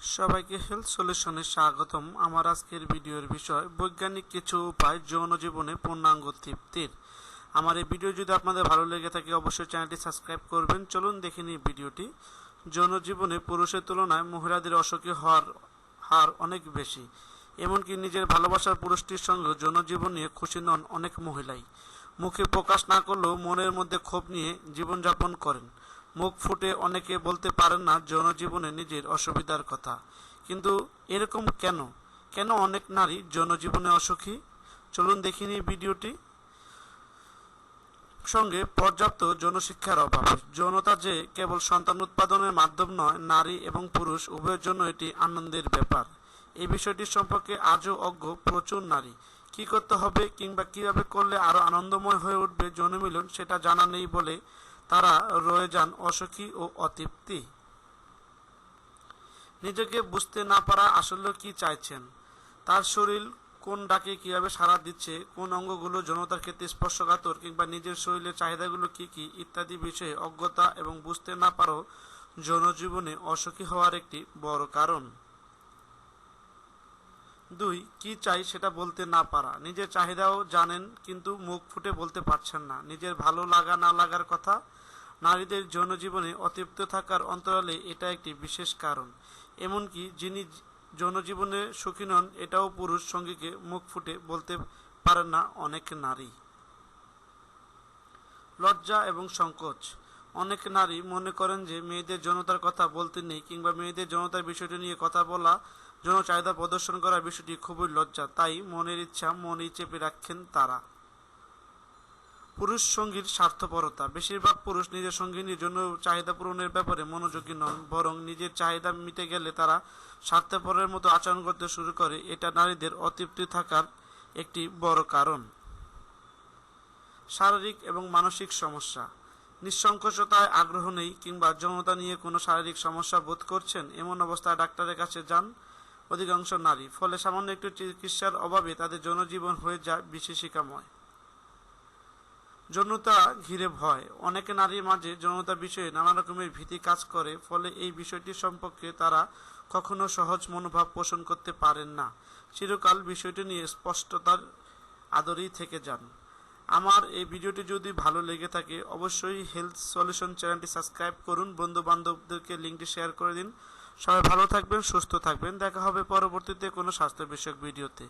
সবাইকে হেলথ সলিউশনে স্বাগতম। আমার আজকের ভিডিওর বিষয়, বৈজ্ঞানিক কিছু উপায় যৌন জীবনে পূর্ণাঙ্গ তৃপ্তির। আমার এই ভিডিও যদি আপনাদের ভালো লেগে থাকে, অবশ্যই চ্যানেলটি সাবস্ক্রাইব করবেন। চলুন দেখে নিই ভিডিওটি। যৌন জীবনে পুরুষের তুলনায় মহিলাদের অসুখী হওয়ার হার অনেক বেশি। এমনকি নিজের ভালোবাসার পুরুষটির সঙ্গে যৌন জীবন নিয়ে খুশি নন অনেক মহিলাই। মুখে প্রকাশ না করলেও মনের মধ্যে ক্ষোভ নিয়ে জীবনযাপন করেন। মুখ ফুটে অনেকে বলতে পারেন না যৌন জীবনে নিজের অসুবিধার কথা। কিন্তু এরকম কেন? কেন অনেক নারী যৌন জীবনে অসুখী? চলুন দেখিনি ভিডিওটি। সঙ্গে পর্যাপ্ত যৌনশিক্ষার অভাব। যৌনতা যে কেবল সন্তান উৎপাদনের মাধ্যম নয়, নারী এবং পুরুষ, উভয়ের জন্য এটি আনন্দের ব্যাপার। এই বিষয়টি সম্পর্কে আজও অজ্ঞ প্রচুর নারী। কি করতে হবে কিংবা কীভাবে করলে আরও আনন্দময় হয়ে উঠবে যৌন মিলন সেটা জানা নেই বলে তারা রয়ে যান অসুখী ও অতৃপ্তি। নিজেকে বুঝতে না পারা আসলে কি চাইছেন? তার শরীর কোন ডাকে কীভাবে সাড়া দিচ্ছে? কোন অঙ্গগুলো যৌনতার ক্ষেত্রে স্পর্শকাতর? কিংবা নিজের শরীরের চাহিদাগুলো কি কি? ইত্যাদি বিষয়ে অজ্ঞতা এবং বুঝতে না পারো জনজীবনে অসুখী হওয়ার একটি বড় কারণ। দুই, কি চাই সেটা বলতে না পারা। নিজের চাহিদাও জানেন, কিন্তু মুখ ফুটে বলতে পারছেন না। নিজের ভালো লাগা না লাগার কথা নারীদের যৌন জীবনে অতৃপ্ত থাকার অন্তরালে এটা একটি বিশেষ কারণ। এমনকি যিনি যৌন জীবনে সুখী নন, এটাও পুরুষ সঙ্গীকে মুখ ফুটে বলতে পারেন না অনেক নারী। লজ্জা এবং সংকোচ। অনেক নারী মনে করেন যে মেয়েদের যৌনতার কথা বলতে নেই কিংবা মেয়েদের যৌনতার বিষয়টি নিয়ে কথা বলা যৌন চাহিদা প্রদর্শন করার বিষয়টি খুবই লজ্জা। তাই মনের ইচ্ছা মনেই চেপে রাখেন তারা। পুরুষ সঙ্গীর স্বার্থপরতা। বেশিরভাগ পুরুষ নিজের সঙ্গিনীর জন্য চাহিদা পূরণের ব্যাপারে মনোযোগী নন, বরং নিজের চাহিদা মিটে গেলে তারা স্বার্থপরের মতো আচরণ করতে শুরু করে। এটা নারীদের অতৃপ্তি থাকার একটি বড় কারণ। শারীরিক এবং মানসিক সমস্যা। নিঃসংকোচতায় আগ্রহ নেই কিংবা যৌনতা নিয়ে কোনো শারীরিক সমস্যা বোধ করছেন এমন অবস্থায় ডাক্তারের কাছে যান অধিকাংশ নারী। ফলে সামান্য একটু চিকিৎসার অভাবে তাদের যৌনজীবন হয়ে যায় বিশেষিকাময়। যৌনতা ঘিরে ভয়। অনেকে নারীর মাঝে যৌনতা বিষয়ে নানা রকমের ভীতি কাজ করে, ফলে এই বিষয়টি সম্পর্কে তারা কখনো সহজ মনোভাব পোষণ করতে পারেন না। চিরকাল বিষয়টি নিয়ে স্পষ্টতার আদরেই থেকে যান। আমার এই ভিডিওটি যদি ভালো লেগে থাকে, অবশ্যই হেলথ সলিউশন চ্যানেলটি সাবস্ক্রাইব করুন। বন্ধু বান্ধবদেরকে লিঙ্কটি শেয়ার করে দিন। সবাই ভালো থাকবেন, সুস্থ থাকবেন। দেখা হবে পরবর্তীতে কোনো স্বাস্থ্য বিষয়ক ভিডিওতে।